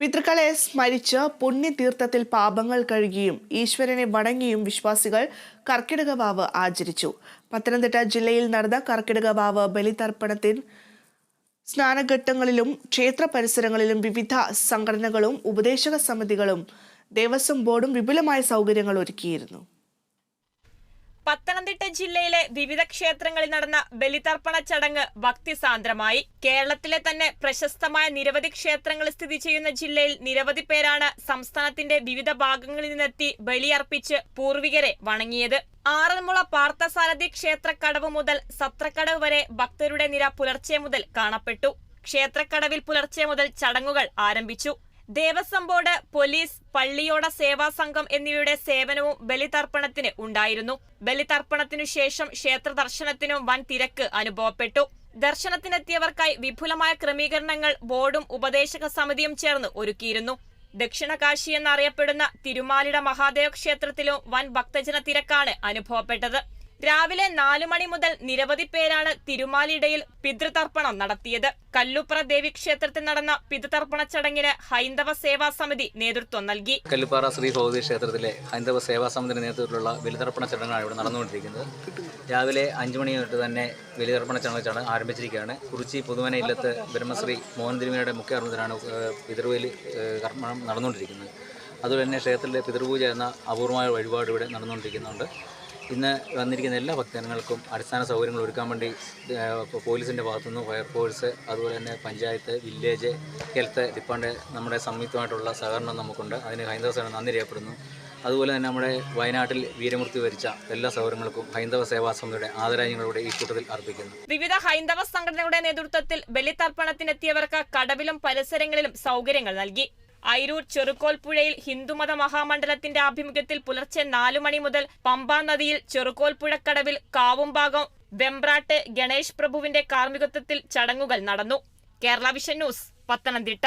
പിതൃക്കളെ സ്മരിച്ച് പുണ്യതീർത്ഥത്തിൽ പാപങ്ങൾ കഴുകിയും ഈശ്വരനെ വണങ്ങിയും വിശ്വാസികൾ കർക്കിടക വാവ് ആചരിച്ചു. പത്തനംതിട്ട ജില്ലയിൽ നടന്ന കർക്കിടക വാവ് ബലിതർപ്പണത്തിൽ സ്നാനഘട്ടങ്ങളിലും ക്ഷേത്ര പരിസരങ്ങളിലും വിവിധ സംഘടനകളും ഉപദേശക സമിതികളും ദേവസ്വം ബോർഡും വിപുലമായ സൗകര്യങ്ങൾ ഒരുക്കിയിരുന്നു. പത്തനംതിട്ട ജില്ലയിലെ വിവിധ ക്ഷേത്രങ്ങളിൽ നടന്ന ബലിതർപ്പണ ചടങ്ങ് ഭക്തിസാന്ദ്രമായി. കേരളത്തിലെ തന്നെ പ്രശസ്തമായ നിരവധി ക്ഷേത്രങ്ങൾ സ്ഥിതി ചെയ്യുന്ന ജില്ലയിൽ നിരവധി പേരാണ് സംസ്ഥാനത്തിന്റെ വിവിധ ഭാഗങ്ങളിൽ നിന്നെത്തി ബലിയർപ്പിച്ച് പൂർവികരെ വണങ്ങിയത്. ആറന്മുള പാർത്ഥസാരഥി ക്ഷേത്രക്കടവ് മുതൽ സത്രക്കടവ് വരെ ഭക്തരുടെ നിര പുലർച്ചെ മുതൽ കാണപ്പെട്ടു. ക്ഷേത്രക്കടവിൽ പുലർച്ചെ മുതൽ ചടങ്ങുകൾ ആരംഭിച്ചു. ദേവസ്വം ബോർഡ് പോലീസ് പള്ളിയോട സേവാ സംഘം എന്നിവയുടെ സേവനവും ബലിതർപ്പണത്തിന് ഉണ്ടായിരുന്നു. ബലിതർപ്പണത്തിനു ശേഷം ക്ഷേത്ര ദർശനത്തിനും വൻ തിരക്ക് അനുഭവപ്പെട്ടു. ദർശനത്തിനെത്തിയവർക്കായി വിപുലമായ ക്രമീകരണങ്ങൾ ബോർഡും ഉപദേശക സമിതിയും ചേർന്ന് ഒരുക്കിയിരുന്നു. ദക്ഷിണ കാശി എന്നറിയപ്പെടുന്ന തിരുമാലിട മഹാദേവ ക്ഷേത്രത്തിലും വൻ ഭക്തജന തിരക്കാണ് അനുഭവപ്പെട്ടത്. രാവിലെ നാലു മണി മുതൽ നിരവധി പേരാണ് തിരുമാലിടയിൽ പിതൃതർപ്പണം നടത്തിയത്. കല്ലുപ്ര ദേവി ക്ഷേത്രത്തിൽ നടന്ന പിതൃതർപ്പണ ചടങ്ങിന് ഹൈന്ദവ സേവാ സമിതി നേതൃത്വം നൽകി. കല്ലുപ്പാറ ശ്രീ ഭഗവതി ക്ഷേത്രത്തിലെ ഹൈന്ദവ സേവാ സമിതിയുടെ നേതൃത്വത്തിലുള്ള ബലിതർപ്പണ ചടങ്ങാണ് ഇവിടെ നടന്നുകൊണ്ടിരിക്കുന്നത്. രാവിലെ അഞ്ചു മണി തൊട്ട് തന്നെ ബലിതർപ്പണ ചടങ്ങ് ആരംഭിച്ചിരിക്കുകയാണ്. കുറിച്ചി പുതുവന ഇല്ലത്ത് ബ്രഹ്മശ്രീ മോഹൻ തിരുമേനയുടെ മുഖ്യാർമ്മത്തിലാണ് പിതൃബലി പിതൃവേലി കർമ്മം നടന്നുകൊണ്ടിരിക്കുന്നത്. അതുപോലെ തന്നെ ക്ഷേത്രത്തിലെ പിതൃപൂജ എന്ന അപൂർവമായ വഴിപാട് ഇവിടെ നടന്നുകൊണ്ടിരിക്കുന്നുണ്ട്. ഇന്ന് വന്നിരിക്കുന്ന എല്ലാ ഭക്തജനങ്ങൾക്കും അടിസ്ഥാന സൗകര്യങ്ങൾ ഒരുക്കാൻ വേണ്ടി പോലീസിന്റെ ഭാഗത്തുനിന്ന് ഫയർഫോഴ്സ് അതുപോലെ തന്നെ പഞ്ചായത്ത് വില്ലേജ് ഹെൽത്ത് ഡിപ്പാർട്ട്മെന്റ് നമ്മുടെ സംയുക്തമായിട്ടുള്ള സഹകരണം നമുക്കുണ്ട്. അതിന് ഹൈന്ദവ സേന നന്ദി രേഖപ്പെടുന്നു അതുപോലെ തന്നെ നമ്മുടെ വയനാട്ടിൽ വീരമൃത്യു വരിച്ച എല്ലാ സൗകര്യങ്ങൾക്കും ഹൈന്ദവ സേവാ സമിതിയുടെ ആദരാജ്ഞങ്ങളുടെ ഈ കൂട്ടത്തിൽ അർപ്പിക്കുന്നു. വിവിധ ഹൈന്ദവ സംഘടനകളുടെ നേതൃത്വത്തിൽ ബലിതർപ്പണത്തിനെത്തിയവർക്ക് കടവിലും പരിസരങ്ങളിലും സൗകര്യങ്ങൾ നൽകി. ഐരൂർ ചെറുക്കോൽപ്പുഴയിൽ ഹിന്ദുമത മഹാമണ്ഡലത്തിന്റെ ആഭിമുഖ്യത്തിൽ പുലർച്ചെ നാലു മണി മുതൽ പമ്പാ നദിയിൽ ചെറുക്കോൽപ്പുഴക്കടവിൽ കാവുംഭാഗം വെമ്പ്രാട്ട് ഗണേഷ് പ്രഭുവിന്റെ കാർമ്മികത്വത്തിൽ ചടങ്ങുകൾ നടന്നു. Kerala vision news Pathanamthitta.